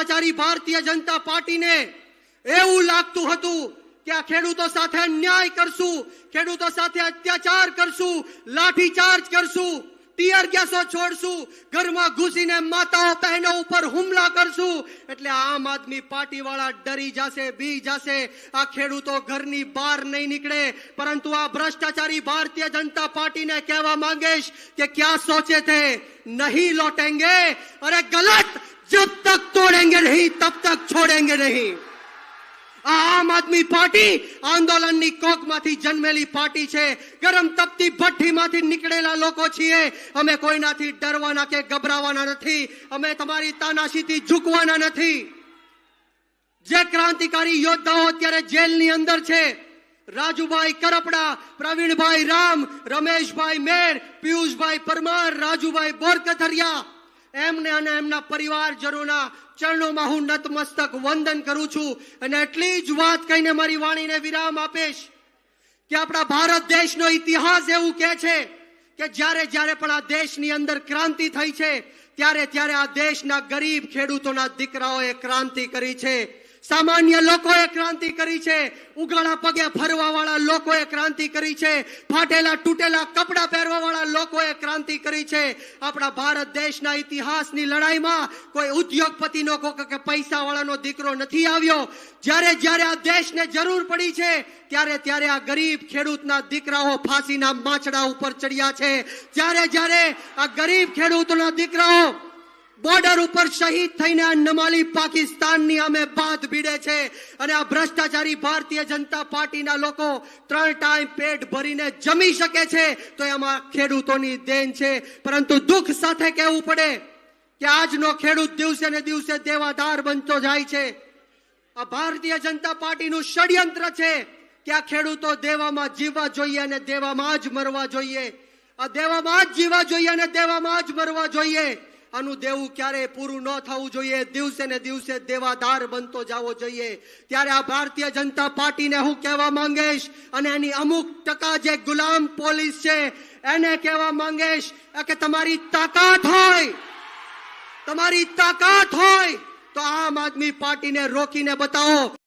સત્તાધારી ભારતીય જનતા પાર્ટીને એવું લાગતું હતું કે આ ખેડૂતો સાથે અન્યાય કરશું, ખેડૂતો સાથે અત્યાચાર કરશું, લાઠીચાર્જ કરશું, ટીયર ગેસો છોડશું, ઘરમાં ઘૂસીને માતાઓ બહેનો ઉપર હુમલા કરશું, એટલે આમ આદમી પાર્ટી વાળા ડરી જશે, બી જશે, આ ખેડૂતો ઘરની બહાર નહીં નીકળે. પરંતુ આ ભ્રષ્ટાચારી ભારતીય જનતા પાર્ટીને કહેવા માંગીશ કે ક્યાં સોચે થે નહીં લોટેંગે? અરે ગલત! जब तक तोड़ेंगे नहीं तब तक छोड़ेंगे नहीं આ આમ આદમી પાર્ટી આંદોલનની કોકમાંથી જન્મેલી પાર્ટી છે ગરમ તપતી ભઠ્ઠીમાંથી નીકળેલા લોકો છીએ અમે કોઈનાથી ડરવાના કે ગભરાવાના નથી અમે તમારી તાનાશીથી ઝૂકવાના નથી જે ક્રાંતિકારી યોદ્ધાઓ અત્યારે જેલની અંદર છે રાજુભાઈ કરપડા પ્રવીણભાઈ રામ રમેશભાઈ મેર પિયુષભાઈ પરમાર રાજુભાઈ બોરકથરિયા એમને અને એમના પરિવારજનોના ચરણોમાં હું નતમસ્તક વંદન કરું છું અને એટલી જ વાત કહીને મારી વાણીને વિરામ આપીશ કે આપણા ભારત દેશનો ઇતિહાસ એવું કહે છે કે જ્યારે જ્યારે પણ આ દેશની અંદર ક્રાંતિ થઈ છે, ત્યારે ત્યારે આ દેશના ગરીબ ખેડૂતોના દીકરાઓએ ક્રાંતિ કરી છે. સામાન્ય લોકોએ ક્રાંતિ કરી છે. ઉગાડા પગે ફરવા વાળા લોકોએ ક્રાંતિ કરી છે. ફાટેલા તૂટેલા કપડા પહેરવા વાળા લોકોએ ક્રાંતિ કરી છે. આપણા ભારત દેશના ઇતિહાસની લડાઈમાં કોઈ ઉદ્યોગપતિનો કે પૈસા વાળાનો દીકરો નથી આવ્યો. જ્યારે જ્યારે આ દેશને જરૂર પડી છે, ત્યારે ત્યારે આ ગરીબ ખેડૂતના દીકરાઓ ફાંસીના માછડા ઉપર ચડ્યા છે. જ્યારે જ્યારે આ ગરીબ ખેડૂતોના દીકરાઓ બોર્ડર ઉપર શહીદ થઈને આ નમાલી પાકિસ્તાનની અમે બાદ ભીડે છે અને આ ભ્રષ્ટાચારી ભારતીય જનતા પાર્ટીના લોકો ત્રણ ટાઈમ પેટ ભરીને જમી શકે છે તો એમાં ખેડૂતોની દેન છે. પરંતુ દુઃખ સાથે કહેવું પડે કે આજનો ખેડૂત દિવસે ને દિવસે દેવાધાર બનતો જાય છે. આ ભારતીય જનતા પાર્ટીનું ષડયંત્ર છે કે આ ખેડૂતો દેવામાં જીવવા જોઈએ અને દેવામાં જ મરવા જોઈએ. આ દેવામાં જ જીવવા જોઈએ અને દેવામાં જ મરવા જોઈએ. આનું દેવું ક્યારે પૂરું ન થવું જોઈએ. દિવસે ને દિવસે દેવાદાર બનતો જવો જોઈએ. ત્યારે આ ભારતીય જનતા પાર્ટીને હું કહેવા માંગીશ અને એની અમુક ટકા જે ગુલામ પોલીસ છે, એને કહેવા માંગીશ કે તમારી તાકાત હોય, તમારી તાકાત હોય. તો આમ આદમી પાર્ટીને રોકીને બતાવો.